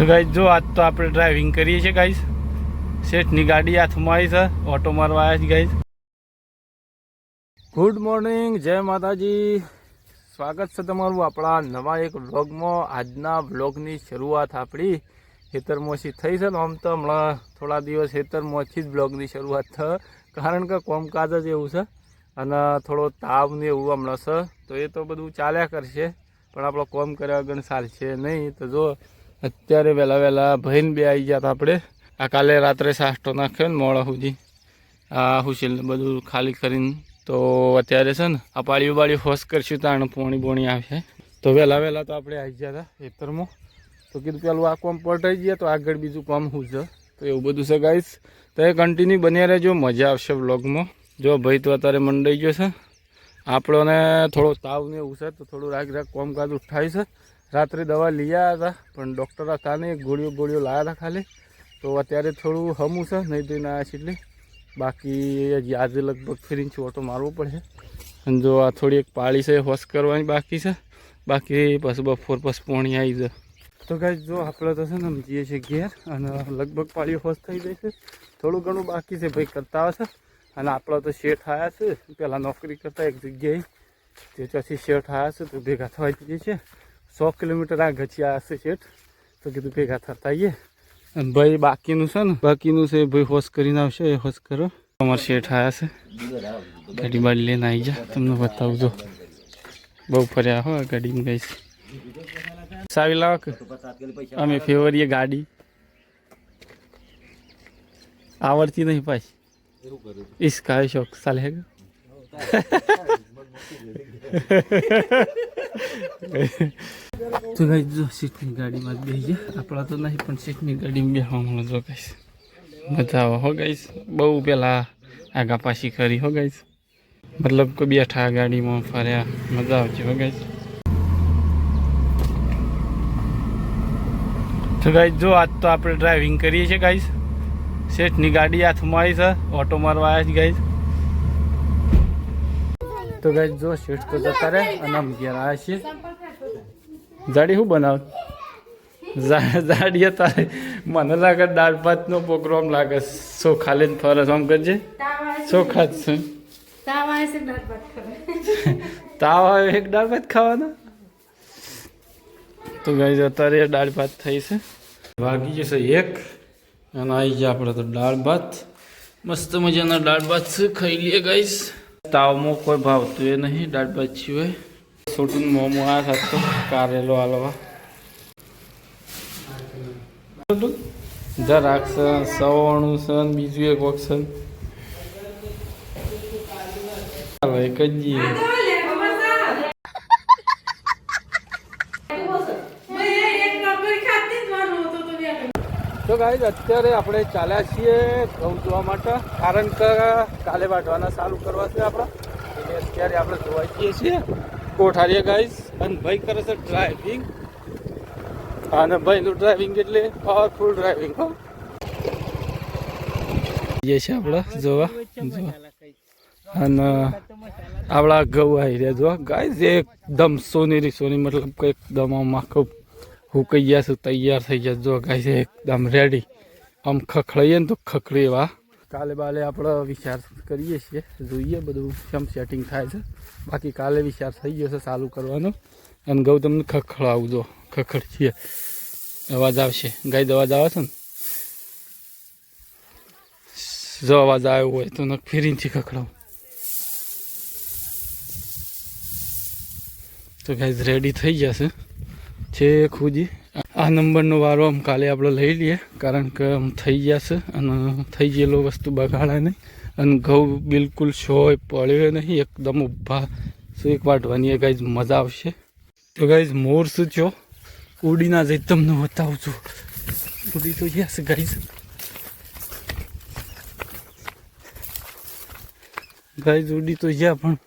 તો ગાઈઝ જો આજ તો આપણે ડ્રાઇવિંગ કરીએ છીએ ગાઈઝ શેઠની ગાડી હાથમાં આવી છે. ઓટો મારવા આવ્યા છે ગાઈઝ ગુડ મોર્નિંગ જય માતાજી. સ્વાગત છે તમારું આપણા નવા એક વ્લોગમાં આજના વ્લોગની શરૂઆત આપણી ખેતરમાંથી થઈ છે ને આમ તો હમણાં થોડા દિવસ ખેતરમાંથી જ બ્લોગની શરૂઆત થઈ કારણ કે કોમકાજ જ એવું છે અને થોડો તાવ ને એવું હમણાં છે. તો એ તો બધું ચાલ્યા કરશે. પણ આપણો કોમ કર્યા વગર ચાલશે નહીં. તો જો અત્યારે વહેલા વહેલા ભાઈને બે આવી ગયા હતા આપણે. આ કાલે રાત્રે સાસ્ટો નાખ્યો ને મોડા સુધી આ હુશીલને બધું ખાલી કરીને તો અત્યારે છે ને આ પાળીઓ બાળીઓ હોશ કરશું તાણ પોણી બોણી આવશે. તો વહેલા વહેલા તો આપણે આવી ગયા હતા ખેતરમાં. તો કીધું પેલું આ કોમ પટાઈ ગયા તો આગળ બીજું કોમ છે તો એવું બધું છે ગાઈશ તો એ કન્ટિન્યુ બન્યા રહેજો, મજા આવશે વ્લોગમાં. જો ભાઈ તો અત્યારે મંડાઈ ગયો છે. આપણોને થોડો તાવ ને એવું છે, તો થોડું રાગ રાગ કોમ કાદું થાય છે. રાત્રે દવા લઈ આવ્યા હતા, પણ ડૉક્ટર હતા નહીં ગોળીઓ ગોળીઓ લાવ્યા હતા ખાલી. તો અત્યારે થોડું હમું છે, નહીં તો ના છે એટલે બાકી હજી આજે લગભગ ફરીને છોટો મારવો પડશે. અને જો આ થોડી એક પાળી છે, હોશ કરવાની બાકી છે. બાકી પછી બપોર પછી પોણી આવી જાય તો કાંઈ જો આપણે તો છે ને જઈએ છીએ ઘેર, અને લગભગ પાળીઓ હોશ થઈ જાય છે. થોડું ઘણું બાકી છે, ભાઈ કરતા આવશે અને આપણા તો શેઠ આવ્યા છે. પહેલાં નોકરી કરતા એક જગ્યાએ. તે પછી શેઠ આવ્યા છે, તો ભેગા થવા જઈએ છીએ. સો કિલોમીટર આ ગચિયા હશે શેઠ. તો કીધું ભેગા થતા આવીએ. અને ભાઈ બાકીનું છે ને, બાકીનું છે ભાઈ હોશ કરીને આવશે, એ હોશ કરો. અમારા શેઠ આવ્યા છે. ગાડી બાડી લઈને આવી જા, તમને બતાવજો. બહુ ફર્યા હો ગાડીમાં ગઈ છે. સાવી લાવો કે? અમે ફેવરીએ ગાડી. આવડતી નહીં પાછી. ઇસકા શોખ ચાલે તો ગાઈ જો સીટની ગાડીમાં બેસી ગયા આપણા તો નહીં, પણ સીટની ગાડીમાં બેસવા મળે જો ગાઈશ મજા આવે હો ગાઈશ બહુ પેલા આગા પાછી કરી હો ગાઈશ મતલબ કોઈ બેઠા ગાડીમાં ફર્યા. મજા આવતી હો ગાઈશ તો ગાઈશ જો આજ તો આપણે ડ્રાઇવિંગ કરીએ છીએ ગાઈશ શેઠની ગાડી હાથમાં આવી છે. ઓટો મારવા આવ્યા છે ગાઈઝ તો ગાઈ જો શેઠ તો જતા અને આમ ઘેર આવ્યા છીએ. જાડી શું બનાવ? જાડીએ તારે મને લાગે દાળ ભાતનો પ્રોગ્રામ લાગે. ચોખા ખાલી ફરસ આમ કરજે? ચોખા ખાત છે તાવ આવે એક દાળ ભાત ખાવાનો? તો ગાઈઝ અત્યારે દાળ ભાત થઈ છે. વાગી જશે એક. અને આવી જાય આપણે તો દાળ ભાત. મસ્ત મજાના દાળ ભાત છે. ખાઈ લઈએ ગાઈસ તાવમાં કોઈ ભાવતું એ નહીં, દાળ બચ્યું હોય છોટું મોમો આ થતો કારેલો હાલવા. જરાક્ષણ છે સન બીજું એક ચાલો, એક જ. ગાઈઝ અત્યારે આપણે ચાલ્યા છીએ ઘઉં જોવા માટે, કારણ કે કાલે વાટવાના ચાલુ કરવા છે આપણા. એટલે અત્યારે આપણે જોવા જઈએ છીએ. કોઠારીએ ગાઈઝ અને ભાઈ કરે છે ડ્રાઇવિંગ અને ભાઈનું ડ્રાઇવિંગ એટલે પાવરફુલ ડ્રાઇવિંગ હો. જઈએ છીએ આપણે જોવા અને આપણા ઘઉં આવી રહ્યા જોવા ગાઈઝ એકદમ સોનેરી સોની મતલબ કે એકદમ ખૂબ હુકાઈ ગયા છું તૈયાર થઈ ગયા. જો ગાય છે એકદમ રેડી આમ ખખડાઈએ ને તો ખખડે એવા. કાલે બાલે આપણે વિચાર કરીએ છીએ. જોઈએ બધું કેમ સેટિંગ થાય છે. બાકી કાલે વિચાર થઈ ગયો છે ચાલુ કરવાનો. અને ગૌ તમને ખખડાવજો. ખખડ છીએ અવાજ આવશે. ગાય અવાજ આવે છે ને? જો અવાજ આવ્યો હોય તો ફેરીથી ખખડાવ. તો ગાય રેડી થઈ ગયા છે ખુજી આ નંબરનો વારો આમ કાલે આપણે લઈ લઈએ, કારણ કે આમ થઈ જશે અને થઈ ગયેલો વસ્તુ બગાડે નહીં. અને ઘઉં બિલકુલ શોય પડ્યો નહીં, એકદમ ઊભા શું એક વાટવાની ગાઈઝ મજા આવશે. તો ગાઈઝ મોર શું છો ઉડી ના જઈ તમને બતાવું છું. ઉડી તો યસ ગાઈઝ ગાઈઝ ઉડી તો જ્યાં પણ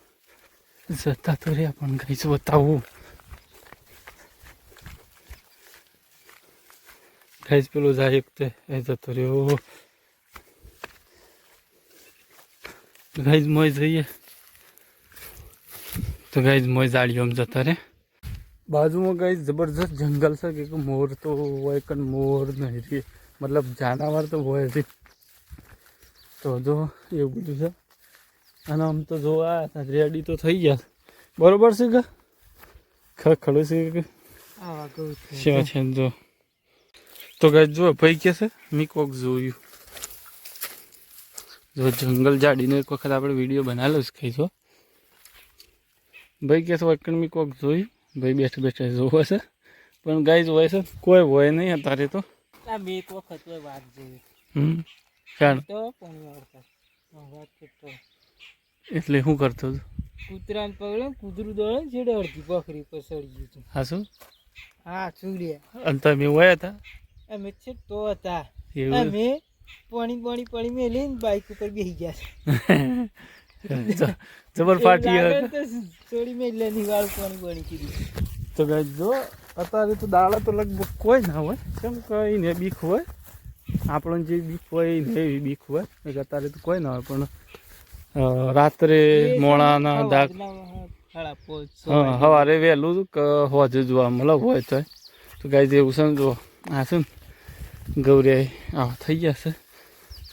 જતા તો રહ્યા પણ ગાઈઝ બતાવું. ગાઈઝ પેલું જાય એક તે એ જતો રહ્યો ગાઈઝ મોય જઈએ તો ગાઈઝ મોય આમ જતા રે બાજુમાં કઈ જબરજસ્ત જંગલ છે કે મોર તો હોય કન મોર નહીં રે મતલબ જાનવર તો હોય રે તો જો એવું બધું છે અને આમ તો જોવા રેડી તો થઈ ગયા બરોબર છે કે ખડું છે કે આવા સેવા છે જો તો ગાય જો ભાઈ કે છે? મેં કોક જોયું. જો જંગલ જાડીને એક વખત આપણે વીડિયો બનાવેલો જ છો ભાઈ કે છે વકણ મેં કોક જોયું. ભાઈ બેઠે બેઠે જોવે છે. પણ ગાય હોય છે કોઈ હોય નહીં અત્યારે તો. આ બે એક વખત હોય વાત જેવી હમ. એટલે શું કરતો હતો કૂતરાને પગલે કૂતરું દોડે છેડે અડધી પકડી પર સડી ગયું હતું હા શું? હા ચૂડ્યા. અને તમે હોય હતા અમે છે તો હતા. અમે પાણી પાણી પાણી મેલીને બાઇક ઉપર બેસી ગયા છે. જબર ફાટી થોડી તો છોડી મેલેની વાળ પાણી પાણી કીધી. તો ગાય જો અત્યારે તો દાડા તો લગભગ કોઈ ના હોય. કેમ કઈ ને બીક હોય. આપણને જે બીક હોય ને એવી બીક હોય. અત્યારે તો કોઈ ના હોય. પણ રાત્રે મોડાના વાગે. સવારે વહેલું કે હોજે જોવા મળે હોય તો તો ગાય જેવું છે ને જો આ છે ને ગૌરી આ થઈ ગયા છે.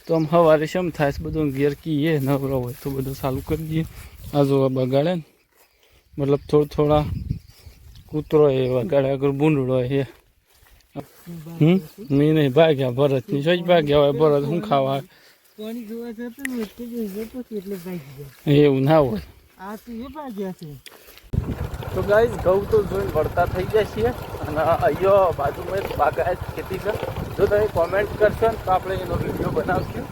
તો આમ સવારે શેમ થાય છે? બધું ઘેર કીએ નવરો હોય તો બધું ચાલુ કરી દઈએ. આ જો બગાડે ને. મતલબ થોડા થોડા કૂતરો એ વગાડે આગળ ભૂંડળો એ. હમ? મેં નહીં ભાગ્યા ભરતની જોઈ જ ભાગ્યા હોય ભરત શું ખાવા? એવું ના હોય. તો ગાઈ ઘઉં તો જોઈને વળતા થઈ ગયા છીએ. અને અહીંયા બાજુમાં એક બાગાયત ખેતી છે. જો તમે કોમેન્ટ કરશો ને તો આપણે એનો વીડિયો બનાવશું.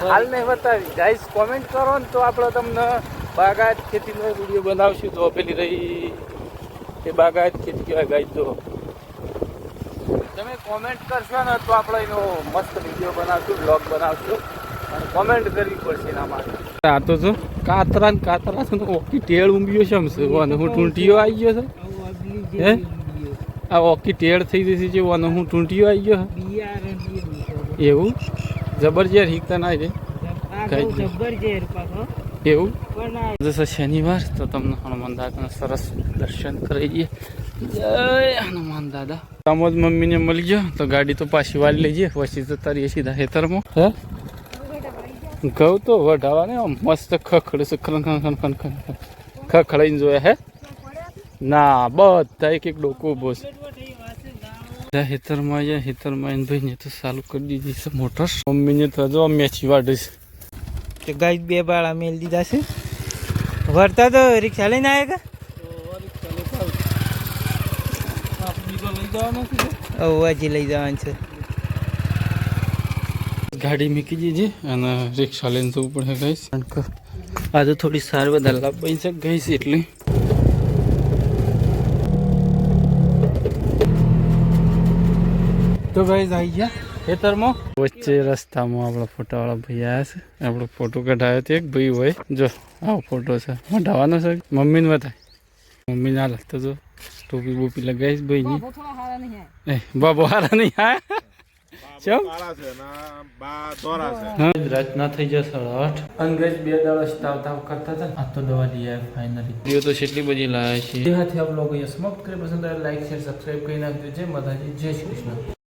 હાલ ને બતાવી. ગાઈસ કોમેન્ટ કરો ને તો આપણે તમને બાગાયત ખેતીનો વીડિયો બનાવશું. તો પેલી રહી એ બાગાયત ખેતી કહેવાય ગાઈઝ તો તમે કોમેન્ટ કરશો ને તો આપણે એનો મસ્ત વીડિયો બનાવશું બ્લોગ બનાવશું. અને કોમેન્ટ કરવી પડશે એના માટે. આ તો જો કાતરા ને કાતરા છે ઓકી ટેળ ઊંઘ્યો છે આમ છે વાને હું ટૂંટીયો આવી ગયો છે. આવું હે? આ ઓકી ટેળ થઈ જશે જે વાને હું ટૂંટીયો આવી ગયો છે. છે. એવું? જબરજસ્ત હિકતા ના છે છે પાછો એવું? પણ આજે શનિવાર તો તમને હનુમાન દાદાના સરસ દર્શન કરી દઈએ જય હનુમાન દાદા. આમ જ મમ્મીને મળી ગયો તો ગાડી તો પાછી વાળી લેજે. પછી તો તારી સીધા ખેતરમાં. હે? ઘઉં તો વઢાવા ને આમ મસ્ત ખખડે છે ખન ખન ખન ખન ખન ખન. ખખડાઈને જોયા હે? ના બધા એક એક ડોકો ઊભો છે. હેતરમાં જ્યાં હેતરમાં એને ભાઈને તો ચાલુ કરી દીધી છે મોટર. મમ્મીને તો જો મેચી વાડે છે. તો ગાય બે બાળા મેલ દીધા છે. વરતા તો રિક્ષા લઈને આવે. કે હજી લઈ જવાનું છે. ગાડી મૂકી દીધી અને રિક્ષા લઈને જવું પડે ગઈશ કારણ કે આજે થોડી સારી વધારે લાભ બની છે ગઈશ એટલે તો ગઈશ આવી ગયા ખેતરમાં વચ્ચે રસ્તામાં આપણા ફોટાવાળા ભાઈ આવ્યા છે આપણો ફોટો કઢાયો તો એક ભાઈ હોય જો આવો ફોટો છે વઢાવાનો છે મમ્મીને બતાય મમ્મીને હાલ તો જો ટોપી બોપી લગાવીશ ભાઈની એ બાબો હારા નહીં હા ચમ હા રાતના થઈ જશે આઠ. અંગ્રેજ બે દાડા તાવ તાવ કરતા હતા આ તો દવા લઈ આવ્યા ફાઇનલી વીડિયો તો કેટલી બધી લાવ્યા છે. જે હાથે આપ લોકો અહીંયા સમાપ્ત કરે પસંદ આવે લાઈક શેર સબસ્ક્રાઇબ કરી નાખજો જય માતાજી જય શ્રી કૃષ્ણ.